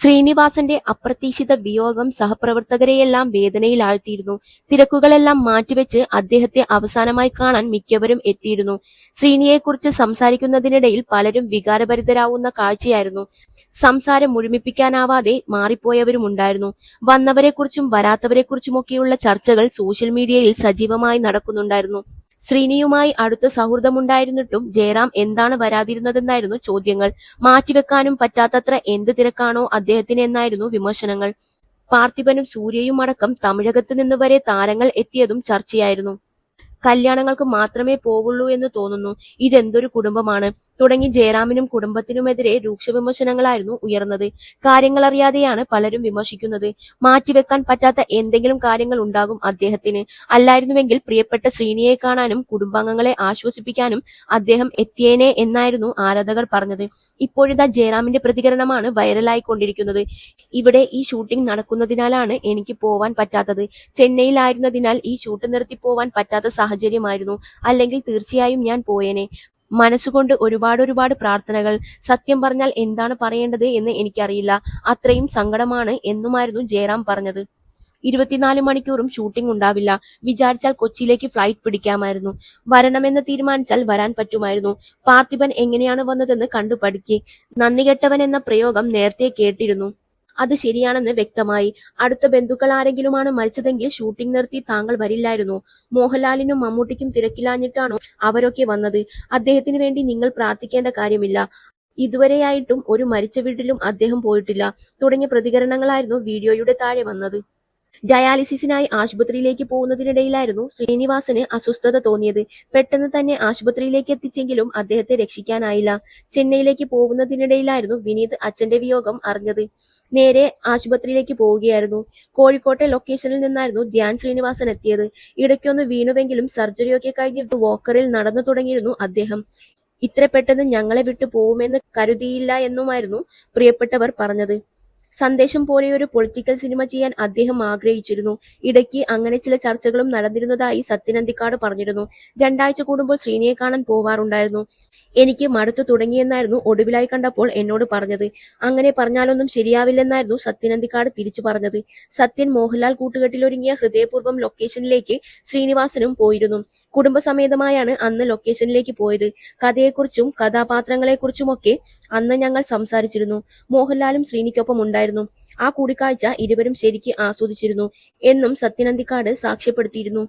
ശ്രീനിവാസന്റെ അപ്രതീക്ഷിത വിയോഗം സഹപ്രവർത്തകരെയെല്ലാം വേദനയിൽ ആഴ്ത്തിയിരുന്നു തിരക്കുകളെല്ലാം മാറ്റിവെച്ച് അദ്ദേഹത്തെ അവസാനമായി കാണാൻ മിക്കവരും എത്തിയിരുന്നു. ശ്രീനിയെക്കുറിച്ച് സംസാരിക്കുന്നതിനിടയിൽ പലരും വികാരഭരിതരാവുന്ന കാഴ്ചയായിരുന്നു. സംസാരം മുഴുമിപ്പിക്കാനാവാതെ മാറിപ്പോയവരുമുണ്ടായിരുന്നു. വന്നവരെക്കുറിച്ചും വരാത്തവരെക്കുറിച്ചുമൊക്കെയുള്ള ചർച്ചകൾ സോഷ്യൽ മീഡിയയിൽ സജീവമായി നടക്കുന്നുണ്ടായിരുന്നു. ശ്രീനിയുമായി അടുത്ത സൗഹൃദമുണ്ടായിരുന്നിട്ടും ജയറാം എന്താണ് വരാതിരുന്നതെന്നായിരുന്നു ചോദ്യങ്ങൾ. മാറ്റിവെക്കാനും പറ്റാത്തത്ര എന്ത് തിരക്കാണോ അദ്ദേഹത്തിന് എന്നായിരുന്നു വിമർശനങ്ങൾ. പാർത്ഥിപനും സൂര്യയും അടക്കം തമിഴകത്ത് നിന്ന് വരെ താരങ്ങൾ എത്തിയതും ചർച്ചയായിരുന്നു. കല്യാണങ്ങൾക്ക് മാത്രമേ പോവുള്ളൂ എന്ന് തോന്നുന്നു. ഇതെന്തൊരു കുടുംബമാണ്. തുടങ്ങി ജയറാമിനും കുടുംബത്തിനുമെതിരെ രൂക്ഷ വിമർശനങ്ങളായിരുന്നു ഉയർന്നത്. കാര്യങ്ങൾ അറിയാതെയാണ് പലരും വിമർശിക്കുന്നത്. മാറ്റിവെക്കാൻ പറ്റാത്ത എന്തെങ്കിലും കാര്യങ്ങൾ ഉണ്ടാകും അദ്ദേഹത്തിന്. അല്ലായിരുന്നുവെങ്കിൽ പ്രിയപ്പെട്ട ശ്രീനിയെ കാണാനും കുടുംബാംഗങ്ങളെ ആശ്വസിപ്പിക്കാനും അദ്ദേഹം എത്തിയേനെ എന്നായിരുന്നു ആരാധകർ പറഞ്ഞത്. ഇപ്പോഴിതാ ജയറാമിന്റെ പ്രതികരണമാണ് വൈറലായിക്കൊണ്ടിരിക്കുന്നത്. ഇവിടെ ഈ ഷൂട്ടിംഗ് നടക്കുന്നതിനാലാണ് എനിക്ക് പോവാൻ പറ്റാത്തത്. ചെന്നൈയിലായിരുന്നതിനാൽ ഈ ഷൂട്ട് നിർത്തി പോവാൻ പറ്റാത്ത സാഹചര്യമായിരുന്നു. അല്ലെങ്കിൽ തീർച്ചയായും ഞാൻ പോയേനെ. മനസ്സുകൊണ്ട് ഒരുപാട് ഒരുപാട് പ്രാർത്ഥനകൾ സത്യം പറഞ്ഞാൽ എന്താണ് പറയേണ്ടത് എന്ന് എനിക്കറിയില്ല. അത്രയും സങ്കടമാണ് എന്നുമായിരുന്നു ജയറാം പറഞ്ഞത്. ഇരുപത്തിനാല് മണിക്കൂറും ഷൂട്ടിംഗ് ഉണ്ടാവില്ല. വിചാരിച്ചാൽ കൊച്ചിയിലേക്ക് ഫ്ലൈറ്റ് പിടിക്കാമായിരുന്നു. വരണമെന്ന് തീരുമാനിച്ചാൽ വരാൻ പറ്റുമായിരുന്നു. പാർത്ഥിപൻ എങ്ങനെയാണ് വന്നതെന്ന് കണ്ടു പഠിക്കി നന്ദികെട്ടവൻ എന്ന പ്രയോഗം നേരത്തെ കേട്ടിരുന്നു. അത് ശരിയാണെന്ന് വ്യക്തമായി. അടുത്ത ബന്ധുക്കൾ ആരെങ്കിലുമാണ് മരിച്ചതെങ്കിൽ ഷൂട്ടിംഗ് നിർത്തി താങ്കൾ വരില്ലായിരുന്നു. മോഹൻലാലിനും മമ്മൂട്ടിക്കും തിരക്കിലാഞ്ഞിട്ടാണോ അവരൊക്കെ വന്നത്? അദ്ദേഹത്തിന് വേണ്ടി നിങ്ങൾ പ്രാർത്ഥിക്കേണ്ട കാര്യമില്ല. ഇതുവരെയായിട്ടും ഒരു മരിച്ച വീട്ടിലും അദ്ദേഹം പോയിട്ടില്ല. തുടങ്ങിയ പ്രതികരണങ്ങളായിരുന്നു വീഡിയോയുടെ താഴെ വന്നത്. ഡയാലിസിസിനായി ആശുപത്രിയിലേക്ക് പോകുന്നതിനിടയിലായിരുന്നു ശ്രീനിവാസന് അസ്വസ്ഥത തോന്നിയത്. പെട്ടെന്ന് തന്നെ ആശുപത്രിയിലേക്ക് എത്തിച്ചെങ്കിലും അദ്ദേഹത്തെ രക്ഷിക്കാനായില്ല. ചെന്നൈയിലേക്ക് പോകുന്നതിനിടയിലായിരുന്നു വിനീത് അച്ഛന്റെ വിയോഗം അറിഞ്ഞത്. നേരെ ആശുപത്രിയിലേക്ക് പോവുകയായിരുന്നു. കോഴിക്കോട്ടെ ലൊക്കേഷനിൽ നിന്നായിരുന്നു ധ്യാൻ ശ്രീനിവാസൻ എത്തിയത്. ഇടയ്ക്കൊന്ന് വീണുവെങ്കിലും സർജറിയൊക്കെ കഴിഞ്ഞ് വോക്കറിൽ നടന്നു തുടങ്ങിയിരുന്നു അദ്ദേഹം. ഇത്ര പെട്ടെന്ന് ഞങ്ങളെ വിട്ടു പോവുമെന്ന് കരുതിയില്ല എന്നുമായിരുന്നു പ്രിയപ്പെട്ടവർ പറഞ്ഞത്. സന്ദേശം പോലെയൊരു പൊളിറ്റിക്കൽ സിനിമ ചെയ്യാൻ അദ്ദേഹം ആഗ്രഹിച്ചിരുന്നു. ഇടയ്ക്ക് അങ്ങനെ ചില ചർച്ചകളും നടന്നിരുന്നതായി സത്യനന്ദിക്കാട് പറഞ്ഞിരുന്നു. രണ്ടാഴ്ച കൂടുമ്പോൾ ശ്രീനിയെ കാണാൻ പോവാറുണ്ടായിരുന്നു. എനിക്ക് മടുത്തു തുടങ്ങിയെന്നായിരുന്നു ഒടുവിലായി കണ്ടപ്പോൾ എന്നോട് പറഞ്ഞത്. അങ്ങനെ പറഞ്ഞാലൊന്നും ശരിയാവില്ലെന്നായിരുന്നു സത്യനന്ദിക്കാട് തിരിച്ചു പറഞ്ഞത്. സത്യൻ മോഹൻലാൽ കൂട്ടുകെട്ടിലൊരുങ്ങിയ ഹൃദയപൂർവം ലൊക്കേഷനിലേക്ക് ശ്രീനിവാസനും പോയിരുന്നു. കുടുംബസമേതമായാണ് അന്ന് ലൊക്കേഷനിലേക്ക് പോയത്. കഥയെക്കുറിച്ചും കഥാപാത്രങ്ങളെക്കുറിച്ചുമൊക്കെ അന്ന് ഞങ്ങൾ സംസാരിച്ചിരുന്നു. മോഹൻലാലും ശ്രീനിക്കൊപ്പം ഉണ്ടായിരുന്നു. ആ കൂടിക്കാഴ്ച ഇരുവരും ശരിക്ക് ആസ്വദിച്ചിരുന്നു എന്നും സത്യനന്ദിക്കാട് സാക്ഷ്യപ്പെടുത്തിയിരുന്നു.